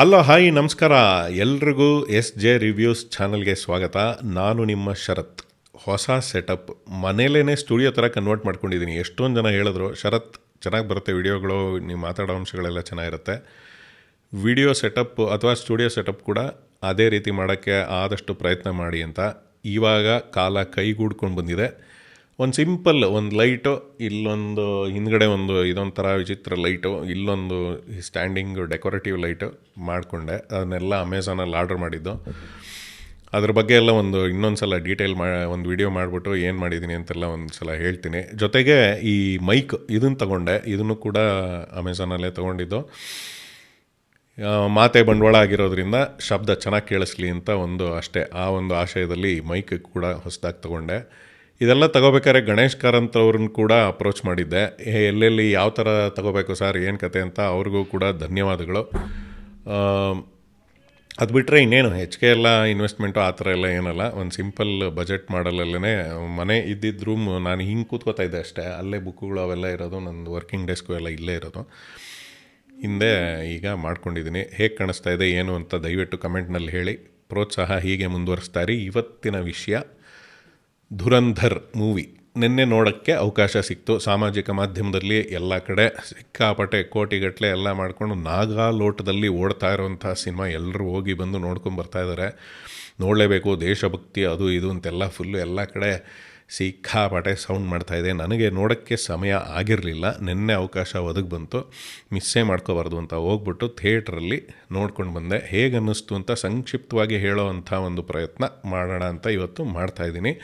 Hello, hi, ನಮಸ್ಕಾರ. ಎಲ್ರಿಗೂ S J reviews ಚಾನಲ್ಗೆ ಸ್ವಾಗತ. ನಾನು ನಿಮ್ಮ ಶರತ್. ಹೊಸ ಸೆಟಪ್ ಮನೇಲೇ ಸ್ಟುಡಿಯೋ ಥರ ಕನ್ವರ್ಟ್ ಮಾಡ್ಕೊಂಡಿದ್ದೀನಿ. ಎಷ್ಟೊಂದು ಜನ ಹೇಳಿದ್ರು, ಶರತ್, ಚೆನ್ನಾಗಿ ಬರುತ್ತೆ ವಿಡಿಯೋಗಳು, ನೀವು ಮಾತಾಡೋ ಅಂಶಗಳೆಲ್ಲ ಚೆನ್ನಾಗಿರುತ್ತೆ. ವಿಡಿಯೋ ಸೆಟಪ್ ಅಥವಾ ಸ್ಟುಡಿಯೋ ಸೆಟಪ್ ಕೂಡ ಅದೇ ರೀತಿ ಮಾಡೋಕ್ಕೆ ಆದಷ್ಟು ಪ್ರಯತ್ನ ಮಾಡಿ ಅಂತ ಇವಾಗ ಕಾಲ ಕೈಗೂಡ್ಕೊಂಡು ಬಂದಿದೆ. ಒಂದು ಸಿಂಪಲ್, ಒಂದು ಲೈಟು, ಇಲ್ಲೊಂದು ಹಿಂದ್ಗಡೆ ಒಂದು ಇದೊಂಥರ ವಿಚಿತ್ರ ಲೈಟು, ಇಲ್ಲೊಂದು ಸ್ಟ್ಯಾಂಡಿಂಗ್ ಡೆಕೋರೇಟಿವ್ ಲೈಟು ಮಾಡಿಕೊಂಡೆ. ಅದನ್ನೆಲ್ಲ ಅಮೆಝಾನಲ್ಲಿ ಆರ್ಡರ್ ಮಾಡಿದ್ದು. ಅದ್ರ ಬಗ್ಗೆ ಎಲ್ಲ ಒಂದು ಇನ್ನೊಂದು ಸಲ ಡೀಟೇಲ್ ಮಾ, ಒಂದು ವಿಡಿಯೋ ಮಾಡಿಬಿಟ್ಟು ಏನು ಮಾಡಿದ್ದೀನಿ ಅಂತೆಲ್ಲ ಒಂದು ಸಲ ಹೇಳ್ತೀನಿ. ಜೊತೆಗೆ ಈ ಮೈಕ್ ಇದನ್ನು ತಗೊಂಡೆ. ಇದನ್ನು ಕೂಡ ಅಮೆಝಾನಲ್ಲೇ ತೊಗೊಂಡಿದ್ದು. ಮಾತೆ ಬಂಡವಾಳ ಆಗಿರೋದ್ರಿಂದ ಶಬ್ದ ಚೆನ್ನಾಗಿ ಕೇಳಿಸ್ಲಿ ಅಂತ ಒಂದು ಅಷ್ಟೇ. ಆ ಒಂದು ಆಶಯದಲ್ಲಿ ಮೈಕ್ ಕೂಡ ಹೊಸದಾಗಿ ತಗೊಂಡೆ. ಇದೆಲ್ಲ ತಗೋಬೇಕಾದ್ರೆ ಗಣೇಶ್ ಕಾರಂತ್ ಅವ್ರನ್ನ ಕೂಡ ಅಪ್ರೋಚ್ ಮಾಡಿದ್ದೆ. ಎಲ್ಲೆಲ್ಲಿ ಯಾವ ಥರ ತಗೋಬೇಕು ಸರ್? ಏನು ಕತೆ ಅಂತ ಅವ್ರಿಗೂ ಕೂಡ ಧನ್ಯವಾದಗಳು. ಅದು ಬಿಟ್ಟರೆ ಇನ್ನೇನು? ಹೆಚ್ಚಿಗೆ ಎಲ್ಲ ಇನ್ವೆಸ್ಟ್ಮೆಂಟು ಆ ಥರ ಎಲ್ಲ ಏನಲ್ಲ. ಒಂದು ಸಿಂಪಲ್ ಬಜೆಟ್ ಮಾಡಲಲ್ಲೇ ಮನೆ ಇದ್ದಿದ್ದ ರೂಮ್ ನಾನು ಹಿಂಗೆ ಕೂತ್ಕೋತಾ ಇದ್ದೆ ಅಷ್ಟೇ. ಅಲ್ಲೇ ಬುಕ್ಕುಗಳು ಅವೆಲ್ಲ ಇರೋದು, ನಂದು ವರ್ಕಿಂಗ್ ಡೆಸ್ಕು ಎಲ್ಲ ಇಲ್ಲೇ ಇರೋದು. ಹಿಂದೆ ಈಗ ಮಾಡ್ಕೊಂಡಿದ್ದೀನಿ ಹೇಗೆ ಕಾಣಿಸ್ತಾ ಇದೆ, ಏನು ಅಂತ ದಯವಿಟ್ಟು ಕಮೆಂಟ್ನಲ್ಲಿ ಹೇಳಿ. ಪ್ರೋತ್ಸಾಹ ಹೀಗೆ ಮುಂದುವರಿಸ್ತಾ ಇರಿ. ಇವತ್ತಿನ ವಿಷಯ ಧುರಂಧರ್ ಮೂವಿ. ನಿನ್ನೆ ನೋಡೋಕ್ಕೆ ಅವಕಾಶ ಸಿಕ್ತು. ಸಾಮಾಜಿಕ ಮಾಧ್ಯಮದಲ್ಲಿ ಎಲ್ಲ ಕಡೆ ಸಿಕ್ಕಾಪಟ್ಟೆ ಕೋಟಿಗಟ್ಟಲೆ ಎಲ್ಲ ಮಾಡಿಕೊಂಡು ನಾಗಾ ಲೋಟದಲ್ಲಿ ಓಡ್ತಾ ಇರುವಂಥ ಸಿನಿಮಾ ಎಲ್ಲರೂ ಹೋಗಿ ಬಂದು ನೋಡ್ಕೊಂಡು ಬರ್ತಾ ಇದ್ದಾರೆ ನೋಡಲೇಬೇಕು, ದೇಶಭಕ್ತಿ, ಅದು ಇದು ಅಂತೆಲ್ಲ ಫುಲ್ಲು ಎಲ್ಲ ಕಡೆ ಸಿಕ್ಕಾಪಟ್ಟೆ ಸೌಂಡ್ ಮಾಡ್ತಾ ಇದೆ. ನನಗೆ ನೋಡೋಕ್ಕೆ ಸಮಯ ಆಗಿರಲಿಲ್ಲ. ನಿನ್ನೆ ಅವಕಾಶ ಒದಗಿ ಬಂತು. ಮಿಸ್ಸೇ ಮಾಡ್ಕೋಬಾರ್ದು ಅಂತ ಹೋಗ್ಬಿಟ್ಟು ಥಿಯೇಟ್ರಲ್ಲಿ ನೋಡ್ಕೊಂಡು ಬಂದೆ. ಹೇಗೆ ಅನ್ನಿಸ್ತು ಅಂತ ಸಂಕ್ಷಿಪ್ತವಾಗಿ ಹೇಳೋ ಅಂಥ ಒಂದು ಪ್ರಯತ್ನ ಮಾಡೋಣ ಅಂತ ಇವತ್ತು ಮಾಡ್ತಾಯಿದ್ದೀನಿ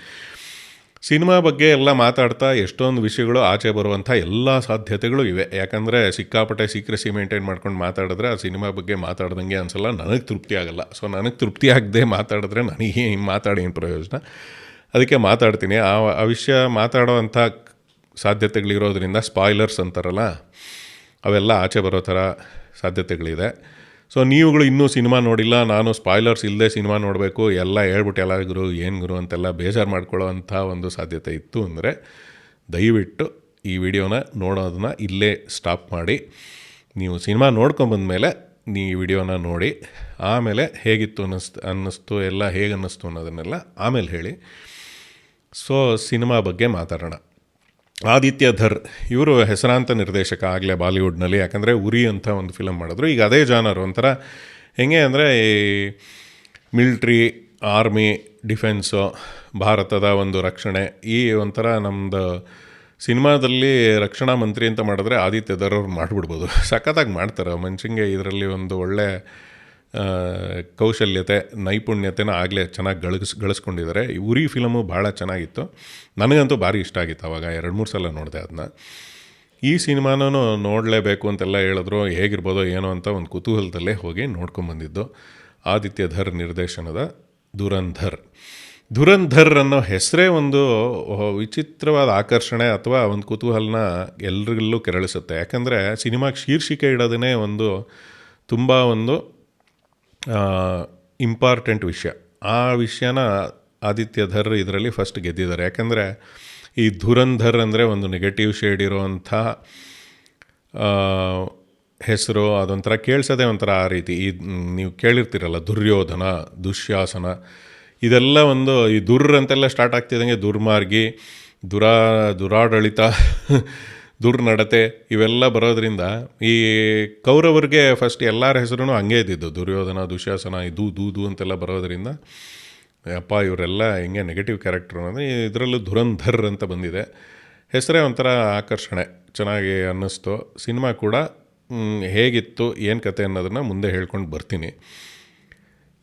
ಸಿನಿಮಾ ಬಗ್ಗೆ ಎಲ್ಲ ಮಾತಾಡ್ತಾ ಎಷ್ಟೊಂದು ವಿಷಯಗಳು ಆಚೆ ಬರುವಂಥ ಎಲ್ಲ ಸಾಧ್ಯತೆಗಳು ಇವೆ. ಯಾಕಂದರೆ ಸಿಕ್ಕಾಪಟ್ಟೆ ಸೀಕ್ರೆಸಿ ಮೇಂಟೈನ್ ಮಾಡ್ಕೊಂಡು ಮಾತಾಡಿದ್ರೆ ಆ ಸಿನಿಮಾ ಬಗ್ಗೆ ಮಾತಾಡ್ದಂಗೆ ಅನ್ಸಲ್ಲ. ನನಗೆ ತೃಪ್ತಿ ಆಗಲ್ಲ. ಸೊ ನನಗೆ ತೃಪ್ತಿ ಆಗದೆ ಮಾತಾಡಿದ್ರೆ ನನಗೆ ಮಾತಾಡಿ ಏನು ಪ್ರಯೋಜನ? ಅದಕ್ಕೆ ಮಾತಾಡ್ತೀನಿ. ಆ ಆ ವಿಷಯ ಮಾತಾಡೋವಂಥ ಸಾಧ್ಯತೆಗಳಿರೋದ್ರಿಂದ ಸ್ಪಾಯ್ಲರ್ಸ್ ಅಂತಾರಲ್ಲ, ಅವೆಲ್ಲ ಆಚೆ ಬರೋ ಥರ ಸಾಧ್ಯತೆಗಳಿದೆ. ಸೊ, ನೀವುಗಳು ಇನ್ನೂ ಸಿನಿಮಾ ನೋಡಿಲ್ಲ, ನಾನು ಸ್ಪಾಯ್ಲರ್ಸ್ ಇಲ್ಲದೆ ಸಿನಿಮಾ ನೋಡಬೇಕು, ಎಲ್ಲ ಹೇಳ್ಬಿಟ್ಟು ಎಲ್ಲ ಗುರು, ಏನು ಗುರು ಅಂತೆಲ್ಲ ಬೇಜಾರು ಮಾಡ್ಕೊಳ್ಳೋ ಅಂಥ ಒಂದು ಸಾಧ್ಯತೆ ಇತ್ತು ಅಂದರೆ, ದಯವಿಟ್ಟು ಈ ವಿಡಿಯೋನ ನೋಡೋದನ್ನ ಇಲ್ಲೇ ಸ್ಟಾಪ್ ಮಾಡಿ. ನೀವು ಸಿನಿಮಾ ನೋಡ್ಕೊಂಬಂದಮೇಲೆ ನೀ ಈ ವಿಡಿಯೋನ ನೋಡಿ, ಆಮೇಲೆ ಹೇಗಿತ್ತು ಅನ್ನಿಸ್ತು ಅನ್ನಿಸ್ತು, ಎಲ್ಲ ಹೇಗೆ ಅನ್ನಿಸ್ತು ಅನ್ನೋದನ್ನೆಲ್ಲ ಆಮೇಲೆ ಹೇಳಿ. ಸೊ ಸಿನಿಮಾ ಬಗ್ಗೆ ಮಾತಾಡೋಣ. ಆದಿತ್ಯ ಧರ್, ಇವರು ಹೆಸರಾಂತ ನಿರ್ದೇಶಕ ಆಗಲೇ ಬಾಲಿವುಡ್ನಲ್ಲಿ, ಯಾಕಂದರೆ ಉರಿ ಅಂತ ಒಂದು ಫಿಲಮ್ ಮಾಡಿದ್ರು. ಈಗ ಅದೇ ಜಾನರ್ ಒಂಥರ ಹೆಂಗೆ ಅಂದರೆ ಈ ಮಿಲ್ಟ್ರಿ, ಆರ್ಮಿ, ಡಿಫೆನ್ಸು, ಭಾರತದ ಒಂದು ರಕ್ಷಣೆ, ಈ ಒಂಥರ ನಮ್ಮದು ಸಿನಿಮಾದಲ್ಲಿ ರಕ್ಷಣಾ ಮಂತ್ರಿ ಅಂತ ಮಾಡಿದ್ರೆ ಆದಿತ್ಯ ಧರ್ ಅವ್ರು ಮಾಡಿಬಿಡ್ಬೋದು. ಸಖತ್ತಾಗಿ ಮಾಡ್ತಾರೆ. ಮನುಷ್ಯಂಗೆ ಇದರಲ್ಲಿ ಒಂದು ಒಳ್ಳೆ ಕೌಶಲ್ಯತೆ, ನೈಪುಣ್ಯತೆನ ಆಗಲೇ ಚೆನ್ನಾಗಿ ಗಳಿಸ್, ಗಳಿಸ್ಕೊಂಡಿದ್ದಾರೆ. ಉರಿ ಫಿಲಮು ಭಾಳ ಚೆನ್ನಾಗಿತ್ತು. ನನಗಂತೂ ಭಾರಿ ಇಷ್ಟ ಆಗಿತ್ತು ಅವಾಗ. ಎರಡು, ಮೂರು ಸಲ ನೋಡಿದೆ ಅದನ್ನ ಈ ಸಿನಿಮಾನೂ ನೋಡಲೇಬೇಕು ಅಂತೆಲ್ಲ ಹೇಳಿದ್ರು. ಹೇಗಿರ್ಬೋದೋ ಏನೋ ಅಂತ ಒಂದು ಕುತೂಹಲದಲ್ಲೇ ಹೋಗಿ ನೋಡ್ಕೊಂಬಂದಿದ್ದು. ಆದಿತ್ಯಧರ್ ನಿರ್ದೇಶನದ ದುರಂಧರ್. ದುರಂಧರ್ ಅನ್ನೋ ಹೆಸರೇ ಒಂದು ವಿಚಿತ್ರವಾದ ಆಕರ್ಷಣೆ ಅಥವಾ ಒಂದು ಕುತೂಹಲನ ಎಲ್ರಿಗಲ್ಲೂ ಕೆರಳಿಸುತ್ತೆ. ಯಾಕಂದರೆ ಸಿನಿಮಾಗೆ ಶೀರ್ಷಿಕೆ ಇಡೋದನ್ನೇ ಒಂದು ತುಂಬ ಒಂದು ಇಂಪಾರ್ಟೆಂಟ್ ವಿಷಯ. ಆ ವಿಷಯನ ಆದಿತ್ಯ ಧರ್ ಇದರಲ್ಲಿ ಫಸ್ಟ್ ಗೆದ್ದಿದ್ದಾರೆ. ಯಾಕಂದರೆ ಈ ಧುರಂಧರ್ ಅಂದರೆ ಒಂದು ನೆಗೆಟಿವ್ ಶೇಡ್ ಇರೋವಂಥ ಹೆಸರು ಅದೊಂಥರ ಕೇಳಿಸೋದೇ ಒಂಥರ ಆ ರೀತಿ. ಈ ನೀವು ಕೇಳಿರ್ತೀರಲ್ಲ, ದುರ್ಯೋಧನ, ದುಶ್ಯಾಸನ, ಇದೆಲ್ಲ ಒಂದು ಈ ದುರ್ ಅಂತೆಲ್ಲ ಸ್ಟಾರ್ಟ್ ಆಗ್ತಿದ್ದಂಗೆ ದುರ್ಮಾರ್ಗಿ, ದುರಾ, ದುರಾಡಳಿತ ದುರ್ನಡತೆ ಇವೆಲ್ಲ ಬರೋದ್ರಿಂದ ಈ ಕೌರವರಿಗೆ ಫಸ್ಟ್ ಎಲ್ಲರ ಹೆಸರು ಹಂಗೆ ಇದ್ದಿದ್ದು. ದುರ್ಯೋಧನ ದುಶ್ಯಾಸನ ಇದು ದೂದು ಅಂತೆಲ್ಲ ಬರೋದ್ರಿಂದ ಅಪ್ಪ ಇವರೆಲ್ಲ ಹಿಂಗೆ ನೆಗೆಟಿವ್ ಕ್ಯಾರೆಕ್ಟರ್ ಅಂದರೆ ಇದರಲ್ಲೂ ಧುರಂಧರ್ ಅಂತ ಬಂದಿದೆ. ಹೆಸರೇ ಒಂಥರ ಆಕರ್ಷಣೆ, ಚೆನ್ನಾಗಿ ಅನ್ನಿಸ್ತು. ಸಿನಿಮಾ ಕೂಡ ಹೇಗಿತ್ತು, ಏನು ಕತೆ ಅನ್ನೋದನ್ನು ಮುಂದೆ ಹೇಳ್ಕೊಂಡು ಬರ್ತೀನಿ.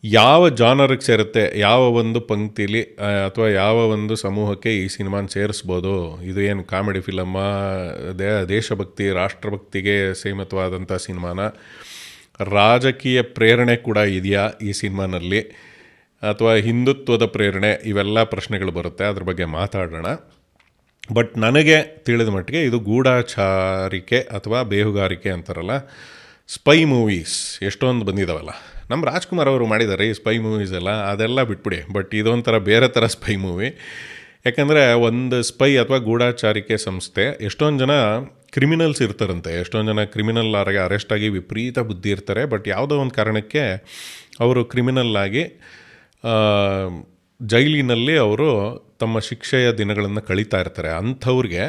ಯಾವ ಜಾನರಿಗೆ ಸೇರುತ್ತೆ? ಯಾವ ಒಂದು ಪಂಕ್ತಿಲಿ ಅಥವಾ ಯಾವ ಒಂದು ಸಮೂಹಕ್ಕೆ ಈ ಸಿನಿಮಾನ ಸೇರಿಸ್ಬೋದು? ಇದು ಏನು, ಕಾಮಿಡಿ ಫಿಲಮ್ಮ, ದೇ, ದೇಶಭಕ್ತಿ, ರಾಷ್ಟ್ರಭಕ್ತಿಗೆ ಸೀಮಿತವಾದಂಥ ಸಿನಿಮಾನ? ರಾಜಕೀಯ ಪ್ರೇರಣೆ ಕೂಡ ಇದೆಯಾ ಈ ಸಿನಿಮಾನಲ್ಲಿ? ಅಥವಾ ಹಿಂದುತ್ವದ ಪ್ರೇರಣೆ? ಇವೆಲ್ಲ ಪ್ರಶ್ನೆಗಳು ಬರುತ್ತೆ. ಅದ್ರ ಬಗ್ಗೆ ಮಾತಾಡೋಣ. ಬಟ್ ನನಗೆ ತಿಳಿದ ಮಟ್ಟಿಗೆ ಇದು ಗೂಢಾಚಾರಿಕೆ ಅಥವಾ ಬೇಹುಗಾರಿಕೆ ಅಂತಾರಲ್ಲ. ಸ್ಪೈ ಮೂವೀಸ್ ಎಷ್ಟೊಂದು ಬಂದಿದ್ದಾವಲ್ಲ ನಮ್ಮ ರಾಜ್ಕುಮಾರ್ ಅವರು ಮಾಡಿದ್ದಾರೆ ಈ ಸ್ಪೈ ಮೂವೀಸ್ ಎಲ್ಲ, ಅದೆಲ್ಲ ಬಿಟ್ಬಿಡಿ. ಬಟ್ ಇದೊಂಥರ ಬೇರೆ ಥರ ಸ್ಪೈ ಮೂವಿ ಯಾಕಂದರೆ ಒಂದು ಸ್ಪೈ ಅಥವಾ ಗೂಢಾಚಾರಿಕೆ ಸಂಸ್ಥೆ, ಎಷ್ಟೊಂದು ಜನ ಕ್ರಿಮಿನಲ್ಸ್ ಇರ್ತಾರಂತೆ. ಎಷ್ಟೊಂದು ಜನ ಕ್ರಿಮಿನಲ್ ಅರೆಸ್ಟ್ ಆಗಿ ವಿಪರೀತ ಬುದ್ಧಿ ಇರ್ತಾರೆ. ಬಟ್ ಯಾವುದೋ ಒಂದು ಕಾರಣಕ್ಕೆ ಅವರು ಕ್ರಿಮಿನಲ್ ಆಗಿ ಜೈಲಿನಲ್ಲಿ ಅವರು ತಮ್ಮ ಶಿಕ್ಷೆಯ ದಿನಗಳನ್ನು ಕಳೀತಾ ಇರ್ತಾರೆ. ಅಂಥವ್ರಿಗೆ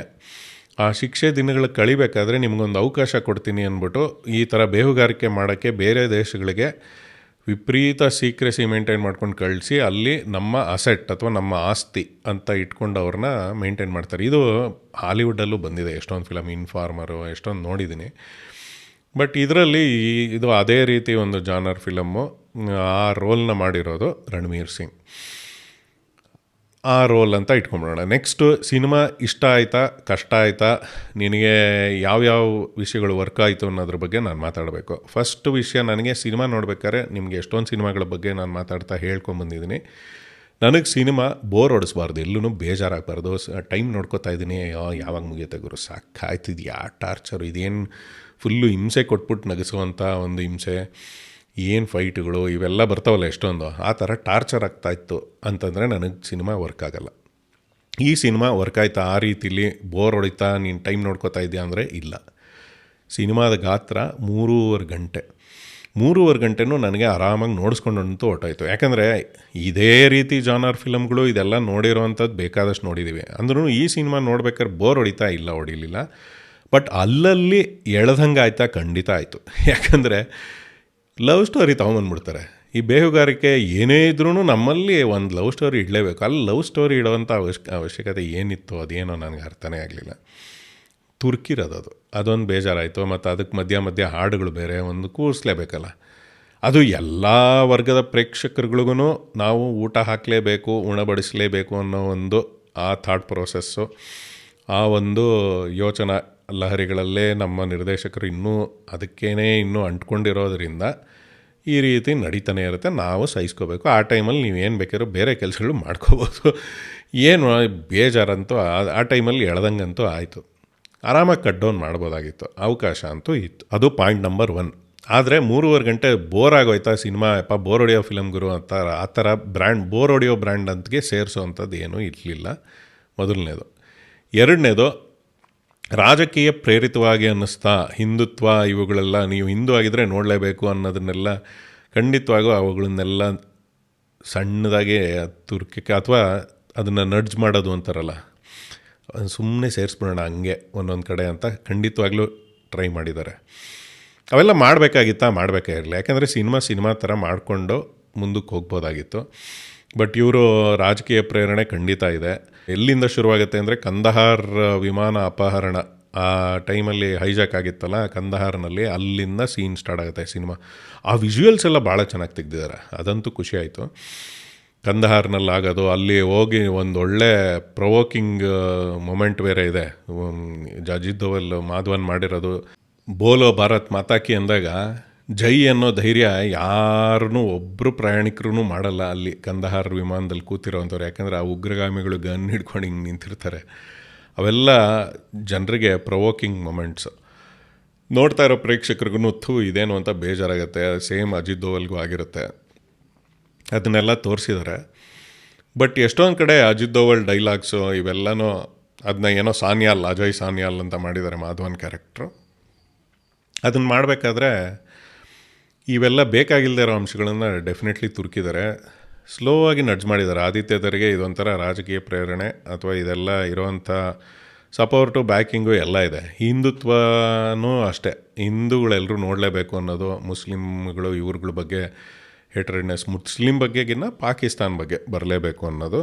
ಆ ಶಿಕ್ಷೆ ದಿನಗಳು ಕಳಿಬೇಕಾದ್ರೆ ನಿಮಗೊಂದು ಅವಕಾಶ ಕೊಡ್ತೀನಿ ಅಂದ್ಬಿಟ್ಟು ಈ ಥರ ಬೇಹುಗಾರಿಕೆ ಮಾಡೋಕ್ಕೆ ಬೇರೆ ದೇಶಗಳಿಗೆ ವಿಪರೀತ ಸೀಕ್ರೆಸಿ ಮೇಂಟೈನ್ ಮಾಡ್ಕೊಂಡು ಕಳಿಸಿ ಅಲ್ಲಿ ನಮ್ಮ ಅಸೆಟ್ ಅಥವಾ ನಮ್ಮ ಆಸ್ತಿ ಅಂತ ಇಟ್ಕೊಂಡು ಅವ್ರನ್ನ ಮೇಂಟೈನ್ ಮಾಡ್ತಾರೆ. ಇದು ಹಾಲಿವುಡಲ್ಲೂ ಬಂದಿದೆ. ಎಷ್ಟೊಂದು ಫಿಲಮ್ ಇನ್ಫಾರ್ಮರು ಎಷ್ಟೊಂದು ನೋಡಿದ್ದೀನಿ. ಬಟ್ ಇದರಲ್ಲಿ ಇದು ಅದೇ ರೀತಿ ಒಂದು ಜಾನರ್ ಫಿಲಮ್ಮು ಆ ರೋಲ್ನ ಮಾಡಿರೋದು ರಣವೀರ್ ಸಿಂಗ್. ಆ ರೋಲ್ ಅಂತ ಇಟ್ಕೊಂಬಿಡೋಣ. ನೆಕ್ಸ್ಟು ಸಿನಿಮಾ ಇಷ್ಟ ಆಯ್ತಾ, ಕಷ್ಟ ಆಯ್ತಾ, ನಿನಗೆ ಯಾವ್ಯಾವ ವಿಷಯಗಳು ವರ್ಕ್ ಆಯಿತು ಅನ್ನೋದ್ರ ಬಗ್ಗೆ ನಾನು ಮಾತಾಡಬೇಕು. ಫಸ್ಟ್ ವಿಷಯ ನನಗೆ ಸಿನಿಮಾ ನೋಡ್ಬೇಕಾದ್ರೆ ನಿಮಗೆ ಎಷ್ಟೊಂದು ಸಿನಿಮಾಗಳ ಬಗ್ಗೆ ನಾನು ಮಾತಾಡ್ತಾ ಹೇಳ್ಕೊಂಬಂದಿದ್ದೀನಿ ನನಗೆ ಸಿನಿಮಾ ಬೋರ್ ಹೊಡಿಸ್ಬಾರ್ದು ಎಲ್ಲೂ ಬೇಜಾರಾಗಬಾರ್ದು. ಟೈಮ್ ನೋಡ್ಕೋತಾ ಇದ್ದೀನಿ ಯಾವಾಗ ಮುಗಿಯುತ್ತೆ ಗುರು? ಸಾಕಾಯ್ತಿದ್ಯಾ ಟಾರ್ಚರು ಇದೇನು ಫುಲ್ಲು ಹಿಂಸೆ ಕೊಟ್ಬಿಟ್ಟು ನಗಿಸುವಂಥ ಒಂದು ಹಿಂಸೆ. ಏನು ಫೈಟ್ಗಳು ಇವೆಲ್ಲ ಬರ್ತಾವಲ್ಲ ಎಷ್ಟೊಂದು, ಆ ಥರ ಟಾರ್ಚರ್ ಆಗ್ತಾಯಿತ್ತು ಅಂತಂದರೆ ನನಗೆ ಸಿನಿಮಾ ವರ್ಕ್ ಆಗಲ್ಲ. ಈ ಸಿನಿಮಾ ವರ್ಕ್ ಆಯ್ತಾ, ಆ ರೀತಿಲಿ ಬೋರ್ ಹೊಡಿತಾ, ನೀನು ಟೈಮ್ ನೋಡ್ಕೋತಾ ಇದೆಯಾ ಅಂದರೆ ಇಲ್ಲ. ಸಿನಿಮಾದ ಗಾತ್ರ ಮೂರುವರೆ ಗಂಟೆ. ಮೂರುವರೆ ಗಂಟೆನೂ ನನಗೆ ಆರಾಮಾಗಿ ನೋಡಿಸ್ಕೊಂಡಂತೂ ಹೊಟ್ಟಾಯಿತು ಯಾಕಂದರೆ ಇದೇ ರೀತಿ ಜಾನರ್ ಫಿಲಮ್ಗಳು ಇದೆಲ್ಲ ನೋಡಿರೋವಂಥದ್ದು ಬೇಕಾದಷ್ಟು ನೋಡಿದ್ದೀವಿ ಅಂದ್ರೂ ಈ ಸಿನಿಮಾ ನೋಡ್ಬೇಕಾದ್ರೆ ಬೋರ್ ಹೊಡಿತಾ ಇಲ್ಲ ಹೊಡಿಲಿಲ್ಲ. ಬಟ್ ಅಲ್ಲಲ್ಲಿ ಎಳ್ದಂಗೆ ಆಯ್ತಾ ಖಂಡಿತ ಆಯಿತು. ಯಾಕಂದರೆ ಲವ್ ಸ್ಟೋರಿ ತೊಗೊಂಬಂದ್ಬಿಡ್ತಾರೆ ಈ ಬೇಹುಗಾರಿಕೆ ಏನೇ ಇದ್ರೂ ನಮ್ಮಲ್ಲಿ ಒಂದು ಲವ್ ಸ್ಟೋರಿ ಇಡಲೇಬೇಕು. ಅಲ್ಲಿ ಲವ್ ಸ್ಟೋರಿ ಇಡುವಂಥ ಅವಶ್ಯ, ಅವಶ್ಯಕತೆ ಏನಿತ್ತು ಅದೇನೋ ನನಗೆ ಅರ್ಥನೇ ಆಗಲಿಲ್ಲ. ತುರ್ಕಿರೋದು ಅದು. ಅದೊಂದು ಬೇಜಾರಾಯಿತು. ಮತ್ತು ಅದಕ್ಕೆ ಮಧ್ಯ ಮಧ್ಯ ಹಾಡುಗಳು ಬೇರೆ ಒಂದು ಕೂರಿಸ್ಲೇಬೇಕಲ್ಲ. ಅದು ಎಲ್ಲ ವರ್ಗದ ಪ್ರೇಕ್ಷಕರುಗಳಿಗೂ ನಾವು ಊಟ ಹಾಕಲೇಬೇಕು, ಉಣಬಡಿಸಲೇಬೇಕು ಅನ್ನೋ ಒಂದು ಆ ಥಾಟ್ ಪ್ರೋಸೆಸ್ಸು ಆ ಒಂದು ಯೋಚನಾ ಲಹರಿಗಳಲ್ಲೇ ನಮ್ಮ ನಿರ್ದೇಶಕರು ಇನ್ನೂ ಅದಕ್ಕೇನೆ ಇನ್ನೂ ಅಂಟ್ಕೊಂಡಿರೋದ್ರಿಂದ ಈ ರೀತಿ ನಡೀತಾನೆ ಇರುತ್ತೆ. ನಾವು ಸಹಿಸ್ಕೋಬೇಕು. ಆ ಟೈಮಲ್ಲಿ ನೀವು ಏನು ಬೇಕಾದ್ರೂ ಬೇರೆ ಕೆಲಸಗಳು ಮಾಡ್ಕೋಬೋದು. ಏನು ಬೇಜಾರಂತೂ ಆ- ಟೈಮಲ್ಲಿ ಎಳ್ದಂಗಂತೂ ಆಯಿತು. ಆರಾಮಾಗಿ ಕಟ್ ಡೌನ್ ಮಾಡ್ಬೋದಾಗಿತ್ತು. ಅವಕಾಶ ಅಂತೂ ಇತ್ತು. ಅದು ಪಾಯಿಂಟ್ ನಂಬರ್ ಒನ್ ಆದರೆ ಮೂರುವರೆ ಗಂಟೆ ಬೋರ್ ಆಗೋಯ್ತಾ ಸಿನಿಮಾ, ಯಪ್ಪ ಬೋರ್ ಹೊಡಿಯೋ ಫಿಲಮ್ ಗುರು ಅಂತ, ಆ ಥರ ಬ್ರ್ಯಾಂಡ್ ಬೋರ್ ಹೊಡಿಯೋ ಬ್ರ್ಯಾಂಡ್ ಅಂತಗೆ ಸೇರಿಸೋವಂಥದ್ದು ಏನೂ ಇರಲಿಲ್ಲ. ಮೊದಲನೇದು. ಎರಡನೇದು ರಾಜಕೀಯ ಪ್ರೇರಿತವಾಗಿ ಅನ್ನಿಸ್ತಾ, ಹಿಂದುತ್ವ ಇವುಗಳೆಲ್ಲ ನೀವು ಹಿಂದೂ ಆಗಿದ್ದರೆ ನೋಡಲೇಬೇಕು ಅನ್ನೋದನ್ನೆಲ್ಲ ಖಂಡಿತವಾಗೂ ಅವುಗಳನ್ನೆಲ್ಲ ಸಣ್ಣದಾಗಿ ತುರ್ಕಕ್ಕೆ ಅಥವಾ ಅದನ್ನು ನಡ್ಜ್ ಮಾಡೋದು ಅಂತಾರಲ್ಲ ಸುಮ್ಮನೆ ಸೇರಿಸ್ಬಿಡೋಣ ಹಂಗೆ ಒಂದೊಂದು ಕಡೆ ಅಂತ ಖಂಡಿತವಾಗ್ಲೂ ಟ್ರೈ ಮಾಡಿದ್ದಾರೆ. ಅವೆಲ್ಲ ಮಾಡಬೇಕಾಗಿತ್ತಾ ಮಾಡಬೇಕಾಗಿರಲಿಲ್ಲ ಯಾಕೆಂದರೆ ಸಿನಿಮಾ ಸಿನಿಮಾ ಥರ ಮಾಡಿಕೊಂಡು ಮುಂದಕ್ಕೆ ಹೋಗ್ಬೋದಾಗಿತ್ತು. ಬಟ್ ಇವರು ರಾಜಕೀಯ ಪ್ರೇರಣೆ ಖಂಡಿತ ಇದೆ. ಎಲ್ಲಿಂದ ಶುರುವಾಗುತ್ತೆ ಅಂದರೆ ಕಂದಹಾರ್ ವಿಮಾನ ಅಪಹರಣ. ಆ ಟೈಮಲ್ಲಿ ಹೈಜಾಕ್ ಆಗಿತ್ತಲ್ಲ, ಕಂದಹಾರ್ನಲ್ಲಿ ಅಲ್ಲಿಂದ ಸೀನ್ ಸ್ಟಾರ್ಟ್ ಆಗುತ್ತೆ ಸಿನಿಮಾ. ಆ ವಿಜುವಲ್ಸ್ ಎಲ್ಲ ಭಾಳ ಚೆನ್ನಾಗಿ ತೆಗ್ದಿದ್ದಾರೆ. ಅದಂತೂ ಖುಷಿ ಆಯಿತು. ಕಂದಹಾರ್ನಲ್ಲಿ ಆಗೋದು ಅಲ್ಲಿ ಹೋಗಿ ಒಂದು ಒಳ್ಳೆ ಪ್ರೊವೋಕಿಂಗ್ ಮೊಮೆಂಟ್ ಬೇರೆ ಇದೆ. ಅಜಿತ್ ದೋವಲ್ ಮಾಧವನ್ ಮಾಡಿರೋದು. ಬೋಲೋ ಭಾರತ್ ಮಾತಾಕಿ ಅಂದಾಗ ಜೈ ಅನ್ನೋ ಧೈರ್ಯ ಯಾರೂ ಒಬ್ಬರು ಪ್ರಯಾಣಿಕರು ಮಾಡಲ್ಲ. ಅಲ್ಲಿ ಕಂದಹಾರ್ ವಿಮಾನದಲ್ಲಿ ಕೂತಿರೋವಂಥವ್ರು. ಯಾಕಂದರೆ ಆ ಉಗ್ರಗಾಮಿಗಳು ಗನ್ ಹಿಡ್ಕೊಂಡು ಹಿಂಗೆ ನಿಂತಿರ್ತಾರೆ. ಅವೆಲ್ಲ ಜನರಿಗೆ ಪ್ರವೋಕಿಂಗ್ ಮೊಮೆಂಟ್ಸು ನೋಡ್ತಾ ಇರೋ ಪ್ರೇಕ್ಷಕರಿಗೂ ಥೂ ಇದೇನು ಅಂತ ಬೇಜಾರಾಗುತ್ತೆ. ಸೇಮ್ ಅಜಿತ್ ದೋವಲ್ಗೂ ಆಗಿರುತ್ತೆ. ಅದನ್ನೆಲ್ಲ ತೋರಿಸಿದ್ದಾರೆ. ಬಟ್ ಎಷ್ಟೊಂದು ಕಡೆ ಅಜಿತ್ ದೋವಲ್ ಡೈಲಾಗ್ಸು ಇವೆಲ್ಲನೂ ಅದನ್ನ ಏನೋ ಸಾನ್ಯಾಲ್, ಅಜಯ್ ಸಾನ್ಯಾಲ್ ಅಂತ ಮಾಡಿದ್ದಾರೆ ಮಾಧವನ್ ಕ್ಯಾರೆಕ್ಟ್ರು ಅದನ್ನು ಮಾಡಬೇಕಾದ್ರೆ ಇವೆಲ್ಲ ಬೇಕಾಗಿಲ್ಲದೆ ಇರೋ ಅಂಶಗಳನ್ನು ಡೆಫಿನೆಟ್ಲಿ ತುರುಕಿದ್ದಾರೆ ಸ್ಲೋ ಆಗಿ ನಡ್ಜ್ ಮಾಡಿದ್ದಾರೆ ಆದಿತ್ಯ ತೆರಿಗೆ ಇದೊಂಥರ ರಾಜಕೀಯ ಪ್ರೇರಣೆ ಅಥವಾ ಇದೆಲ್ಲ ಇರೋವಂಥ ಸಪೋರ್ಟು ಬ್ಯಾಕಿಂಗು ಎಲ್ಲ ಇದೆ. ಹಿಂದುತ್ವನೂ ಅಷ್ಟೇ. ಹಿಂದೂಗಳೆಲ್ಲರೂ ನೋಡಲೇಬೇಕು ಅನ್ನೋದು ಮುಸ್ಲಿಮ್ಗಳು, ಇವ್ರಗಳ ಬಗ್ಗೆ ಹೆಟ್ರೆಡ್ನೆಸ್ ಮುಸ್ಲಿಂ ಬಗ್ಗೆಗಿನ್ನ ಪಾಕಿಸ್ತಾನ್ ಬಗ್ಗೆ ಬರಲೇಬೇಕು ಅನ್ನೋದು